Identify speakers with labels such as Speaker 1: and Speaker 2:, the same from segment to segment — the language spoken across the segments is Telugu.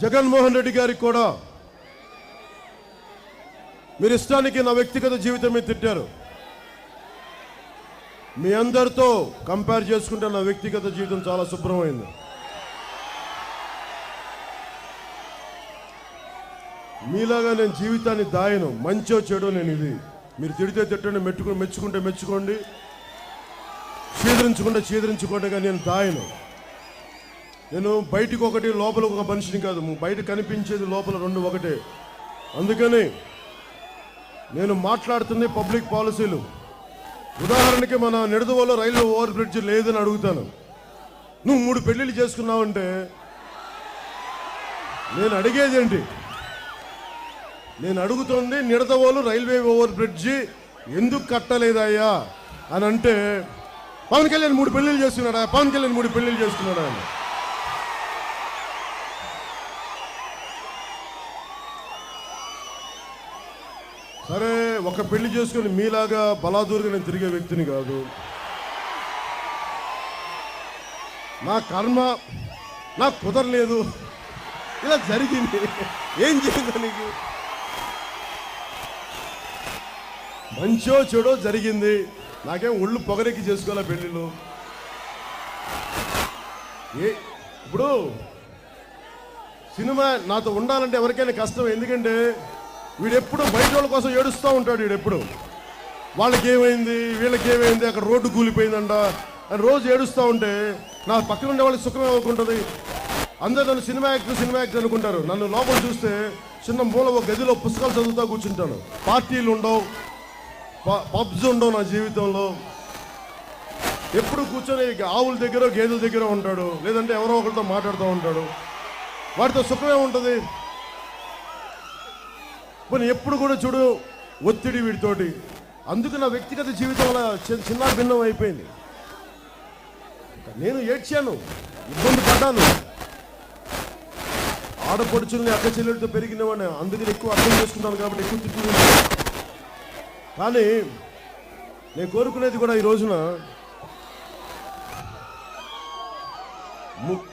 Speaker 1: జగన్మోహన్ రెడ్డి గారికి కూడా మీరు ఇష్టానికి నా వ్యక్తిగత జీవితం తిట్టారు. మీ అందరితో కంపేర్ చేసుకుంటే నా వ్యక్తిగత జీవితం చాలా శుభ్రమైంది. మీలాగా నేను జీవితాన్ని దాయను మంచో చెడో నేను ఇది. మీరు తిడితే తిట్టండి మెట్టుకుని మెచ్చుకుంటే మెచ్చుకోండి. చీదరించుకుంటే చీదరించుకోండి కానీ నేను దాయను. నేను బయటికి ఒకటి లోపల ఒక మనిషిని కాదు. బయట కనిపించేది లోపల రెండు ఒకటే. అందుకని నేను మాట్లాడుతుంది పబ్లిక్ పాలసీలు. ఉదాహరణకి మన నిడదవోలో రైల్వే ఓవర్ బ్రిడ్జ్ లేదని అడుగుతాను. నువ్వు మూడు పెళ్ళిళ్ళు చేసుకున్నావంటే నేను అడిగేది ఏంటి? నేను అడుగుతుంది నిడదవోలు రైల్వే ఓవర్ బ్రిడ్జి ఎందుకు కట్టలేదయ్యా? అని అంటే పవన్ కళ్యాణ్ మూడు పెళ్ళిళ్ళు చేస్తున్నాడా పవన్ కళ్యాణ్ మూడు పెళ్ళిళ్ళు చేసుకున్నాడా? అని. సరే ఒక పెళ్ళి చేసుకుని మీలాగా బలాదూరుగా నేను తిరిగే వ్యక్తిని కాదు. నా కర్మ నాకు కుదరలేదు. ఇలా జరిగింది. ఏం చేయాలి నీకు మంచో చెడో జరిగింది. నాకేం ఒళ్ళు పొగరెక్కి చేసుకోవాలా పెళ్ళిళ్ళు? ఏ ఇప్పుడు సినిమా నాతో ఉండాలంటే ఎవరికైనా కష్టం. ఎందుకంటే వీడెప్పుడు బయట వాళ్ళ కోసం ఏడుస్తూ ఉంటాడు వీడెప్పుడు. వాళ్ళకి ఏమైంది వీళ్ళకి ఏమైంది అక్కడ రోడ్డు కూలిపోయిందంట. అని రోజు ఏడుస్తూ ఉంటే నా పక్కన ఉండే వాళ్ళకి సుఖమే అవ్వకుంటుంది. అందరూ నన్ను సినిమా యాక్టర్ సినిమా యాక్టర్ అనుకుంటారు. నన్ను లోపల చూస్తే చిన్న మూల ఒక గదిలో పుస్తకాలు చదువుతా కూర్చుంటాను. పార్టీలు ఉండవు. పబ్స్ ఉండవు నా జీవితంలో. ఎప్పుడు కూర్చొని ఆవుల దగ్గర గేదెల దగ్గర ఉంటాడు. లేదంటే ఎవరో ఒకరితో మాట్లాడుతూ ఉంటాడు. వాటితో సుఖమే ఉంటుంది. పోనీ ఎప్పుడు కూడా చూడు ఒత్తిడి వీటితోటి అందుకు నా వ్యక్తిగత జీవితం చి- చిన్న భిన్నం అయిపోయింది. నేను ఏడ్చాను ఇబ్బంది పడ్డాను. ఆడపడుచుల్ని అక్క చెల్లెలతో పెరిగినవాడిని అందుకని ఎక్కువ అర్థం చేసుకున్నాను కాబట్టి ఎక్కువ తిట్టుకుంటాను కానీ నేను కోరుకునేది కూడా ఈ రోజున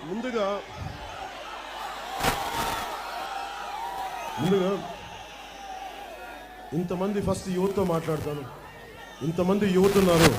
Speaker 1: ముందుగా ముందుగా ఇంతమంది ఫస్ట్ యువతతో మాట్లాడతాను. ఇంతమంది యువత ఉన్నారు